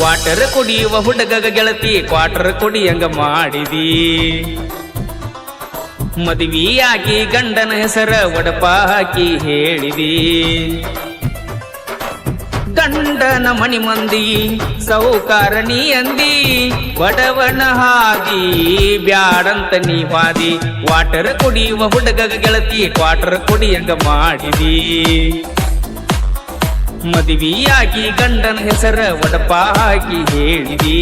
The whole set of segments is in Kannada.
ವಾಟರ್ ಕುಡಿಯುವ ಹುಡುಗಗ ಗೆಳತಿ ಕ್ವಾಟರ್ ಕುಡಿಯಂಗ ಮಾಡಿದಿ? ಮದುವೆಯಾಗಿ ಗಂಡನ ಹೆಸರ ಒಡಪ ಹಾಕಿ ಹೇಳಿದಿ. ಗಂಡನ ಮಣಿ ಮಂದಿ, ಸೌಕಾರಣಿ ಅಂದಿ. ಬಡವನ ಹಾದಿ, ಬ್ಯಾಡಂತ ನೀ ವಾದಿ. ವಾಟರ್ ಕುಡಿಯುವ ಹುಡುಗಗ ಗೆಳತಿ ಕ್ವಾಟರ್ ಕುಡಿಯಂಗ ಮಾಡಿದಿ? ಮದುವೆಯಾಗಿ ಗಂಡನ ಹೆಸರ ಒಡಪ ಹಾಕಿ ಹೇಳಿದಿ.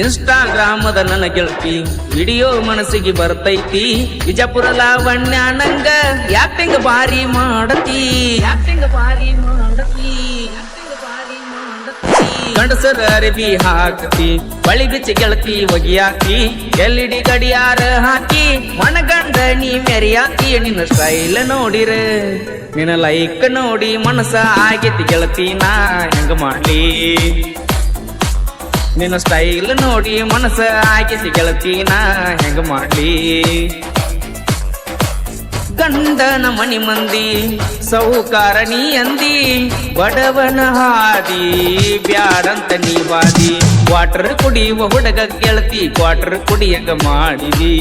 ಇನ್ಸ್ಟಾಗ್ರಾಮದ ನನ್ನ ಗೆಳತಿ ವಿಡಿಯೋ ಮನಸ್ಸಿಗೆ ಬರ್ತೈತಿ. ವಿಜಾಪುರ ಲಾವಣ್ಯ ನಂಗ ಯಾಕ್ಟಿಂಗ್ ಬಾರಿ ಮಾಡತಿ ಯಾಕ್ಟಿಂಗ್ ಬಾರಿ ಮಾಡತಿ? ಗಂಡಸರ ಅರಿವಿ ಹಾಕತಿ, ಬಳಿ ಬಿಚ್ಚಿ ಗೆಳತಿ ಒಗಿಯಾಕಿ ಎಲ್ಇಡಿ ಗಡಿಯಾರ ಹಾಕಿ ಮನಗಂಡ ನೀ ಮೆರಿಯಾಕಿ, ನಿನ್ನ ಸ್ಟೈಲ್ ನೋಡಿರ. ನಿನ್ನ ಲೈಕ್ ನೋಡಿ ಮನಸ ಆಗೈತಿ ಗೆಳತಿ ನಾ ಹೆಂಗ ಮಾಡ್ಲಿ. ನಿನ್ನ ಸ್ಟೈಲ್ ನೋಡಿ ಮನಸ ಆಗೈತಿ ಗೆಳತಿ ನಾ ಹೆಂಗ ಮಾಡ್ಲಿ. ಗಂಡನ ಮಣಿ ಮಂದಿ ಸೌಕಾರ ನೀ ಅಂದಿ, ಬಡವನ ಹಾದಿ, ಬ್ಯಾಡಂತ ನೀ ವಾದಿ. ವಾಟರ್ ಕುಡಿಯುವ ಹುಡುಗ ಗೆಳತಿ ವಾಟರ್ ಕುಡಿಯಂಗ ಮಾಡಿದಿ.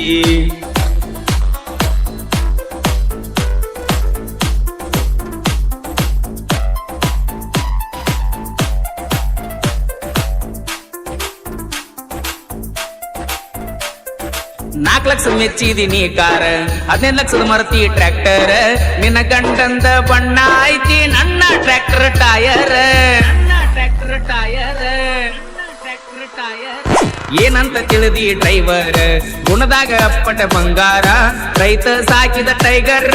ನಾಲ್ಕು ಲಕ್ಷ ಮೆಚ್ಚಿದೀನಿ ಕಾರ. ಹದಿನೈದು ಲಕ್ಷದ ಮರತಿ ಟ್ರ್ಯಾಕ್ಟರ್. ನಿನ್ನ ಗಂಡಂದ ಬಣ್ಣ ಐತಿ, ನನ್ನ ಟ್ರ್ಯಾಕ್ಟರ್ ಟಯರ್ ನನ್ನ ಟ್ರ್ಯಾಕ್ಟರ್ ಟಯರ್ ಏನಂತ ತಿಳಿದಿ ಡ್ರೈವರ್? ಗುಣದಾಗ ಅಪ್ಪಟ ಬಂಗಾರ. ರೈತ ಸಾಕಿದ ಟೈಗರ್.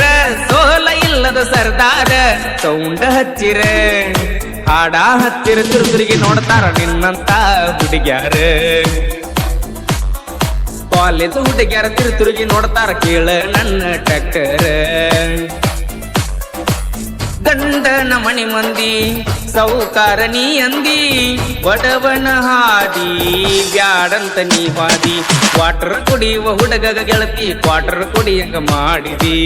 ಸೋಲ ಇಲ್ಲದ ಸರ್ದಾರ. ಸೌಂಡ ಹಚ್ಚಿರ. ಹಾಡ ಹತ್ತಿರ ತಿರುತಿರುಗಿ ನೋಡ್ತಾರ ನಿನ್ನಂತ ಹುಡುಗ್ಯಾರ. ಕಾಲೇಜ್ ಹುಡುಗ್ಯಾರ ತಿರುತಿರುಗಿ ನೋಡ್ತಾರ ಕೇಳ ನನ್ನ ಟಕ್ಕರ ಗಂಡನ ಮಣಿ ಮಂದಿ, ಸೌಕಾರ ನೀ ಅಂದಿ, ಬಡವನ ಹಾದಿ, ಬ್ಯಾಡಂತ ನೀ ಹಾದಿ ವಾಟರ್ ಕುಡಿಯುವ ಹುಡುಗ ಗೆಳತಿ ಕ್ವಾಟರ್ ಕುಡಿಯಂಗ ಮಾಡಿದಿ.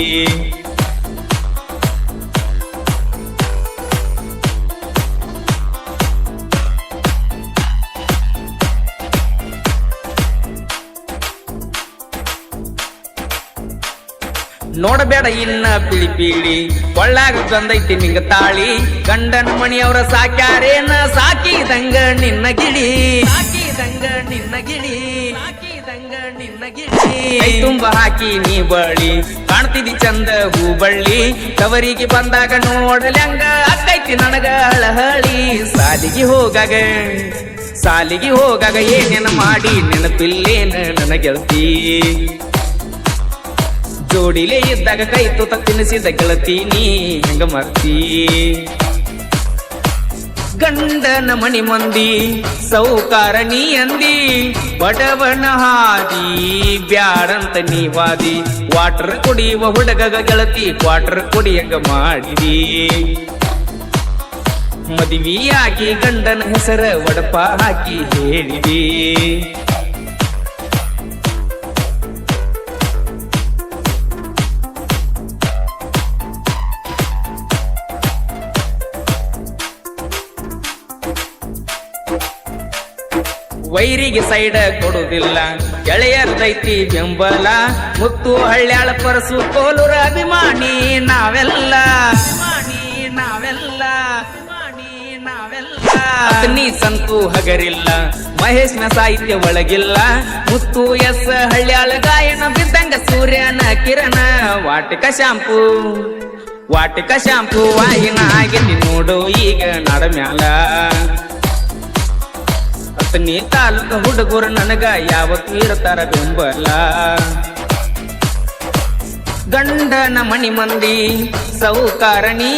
ನೋಡಬೇಡ ಇನ್ನ ಪಿಳಿ ಪೀಳಿ. ಒಳ್ಳಾಗ ಬಂದೈತಿ ನಿಂಗ ತಾಳಿ. ಗಂಡನ ಮಣಿಯವರ ಸಾಕ್ಯಾರೇನ? ಸಾಕಿದಂಗ ನಿನ್ನ ಗಿಳಿ. ಸಾಕಿದಂಗ ನಿನ್ನ ಗಿಳಿ. ಸಾಕಿದಂಗ ನಿನ್ನ ಗಿಳಿ. ತುಂಬ ಹಾಕಿ ನೀ ಬಳಿ ಕಾಣ್ತಿದಿ ಚಂದ ಹೂಬಳ್ಳಿ. ತವರಿಗೆ ಬಂದಾಗ ನೋಡಲ್ಯಂಗ ಅಕ್ಕೈತಿ ನನಗ ಹಳಹಳಿ ಸಾಲಿಗೆ ಹೋಗಾಗ ಸಾಲಿಗೆ ಹೋಗಾಗ ಏನೇನ ಮಾಡಿ ನೆನಪಿಲ್ಲೇನ ನನ್ನ ಗೆಳತಿ? ಜೋಡಿಲೇ ಇದ್ದಾಗ ಕೈ ತೂತ ತಿನ್ನಿಸಿದ ಗೆಳತೀನಿ ಹೆಂಗ ಮರ್ತಿ? ಗಂಡನ ಮಣಿ ಮಂದಿ, ಸೌಕಾರ ಅಂದಿ, ಬಡವನ ಹಾದಿ, ಬ್ಯಾಡಂತ ನೀವಾದಿ ವಾಟರ್ ಕುಡಿಯುವ ಹುಡುಗಗ ಗೆಳತಿ ಕ್ವಾಟರ್ ಕುಡಿಯಂಗ ಮಾಡಿದಿ. ಮದುವೆಯಾಗಿ ಗಂಡನ ಹೆಸರ ಒಡಪ ಹಾಕಿ ಹೇಳಿದಿ. ವೈರಿಗೆ ಸೈಡ ಕೊಡುವುದಿಲ್ಲ. ಗೆಳೆಯರ್ದೈತಿ ಬೆಂಬಲ, ಮುತ್ತು ಹಳ್ಳ್ಯಾಳ ಪರಸು ಕೋಲೂರ ಅಭಿಮಾನಿ ನಾವೆಲ್ಲ. ನಾವೆಲ್ಲ. ನೀ ಸಂತು ಹಗರಿಲ್ಲ ಮಹೇಶ್ನ ಸಾಹಿತ್ಯ ಒಳಗಿಲ್ಲ. ಮುತ್ತು ಎಸ್ ಹಳ್ಳ್ಯಾಳ ಗಾಯನ, ಬಿದ್ದಂಗ ಸೂರ್ಯನ ಕಿರಣ, ವಾಟಿಕ ಶಾಂಪು. ವಾಟಿಕ ಶಾಂಪು ವಾಹಿನ ಆಗಿ ನೋಡು, ಈಗ ನಡಮ್ಯಾಲ. ಅತನಿ ತಾಲೂಕ ಹುಡುಗರು ನನಗ ಯಾವತ್ತು ಇರ್ತಾರ ಬೆಂಬಲ. ಗಂಡನ ಮಣಿ ಮಂದಿ ಸೌಕಾರಣಿ